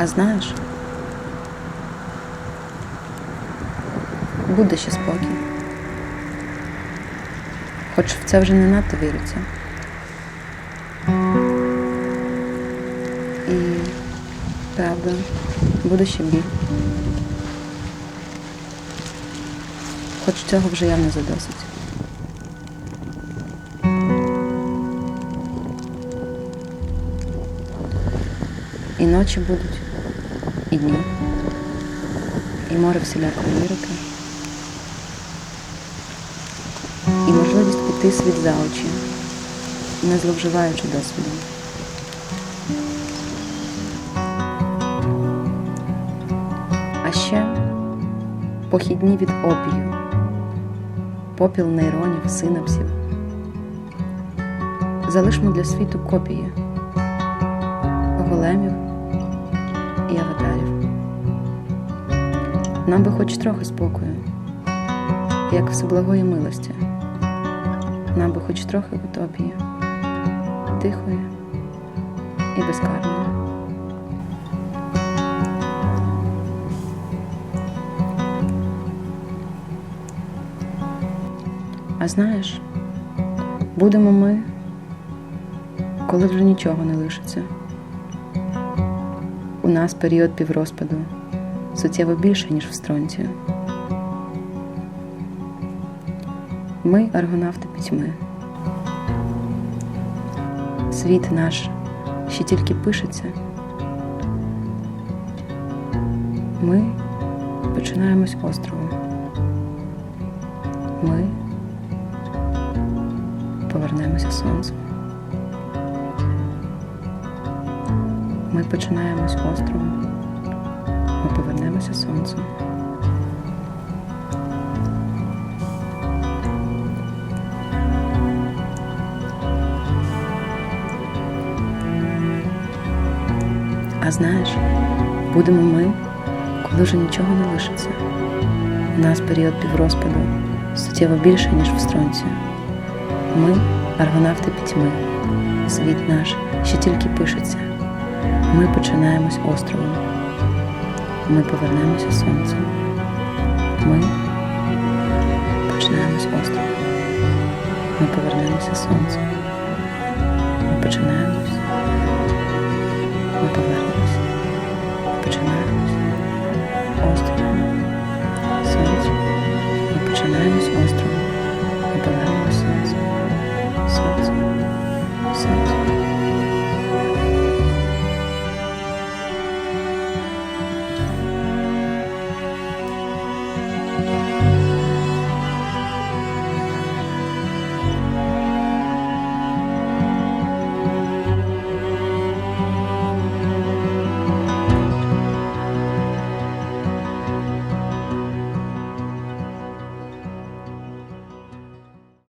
А знаєш, буде ще спокій. Хоч в це вже не надто віриться. І правда, буде ще біль. Хоч цього вже явно задосить. І ночі будуть, і дні, і море всілякої лірики, і можливість піти світ за очі, не зловживаючи досвідом. А ще похідні від опію, попіл нейронів, синапсів. Залишмо для світу копії големів і аватарів. Нам би хоч трохи спокою, як всеблагої милості. Нам би хоч трохи утопії, тихої і безкарної. А знаєш, будемо ми, коли вже нічого не лишиться. У нас період піврозпаду суттєво більше, ніж в стронці. Ми аргонавти пітьми. Світ наш ще тільки пишеться. Ми починаємось островом. Ми повернемося сонцем. Ми починаємось островом. Ми повернемося сонцем. А знаєш, будемо ми, коли вже нічого не лишиться. У нас період піврозпаду суттєво більше, ніж в стронці. Ми аргонавти пітьми. Світ наш ще тільки пишеться. Ми починаємось островом. Ми повернемося сонцем. Ми починаємось островом. Ми повернемося сонцем.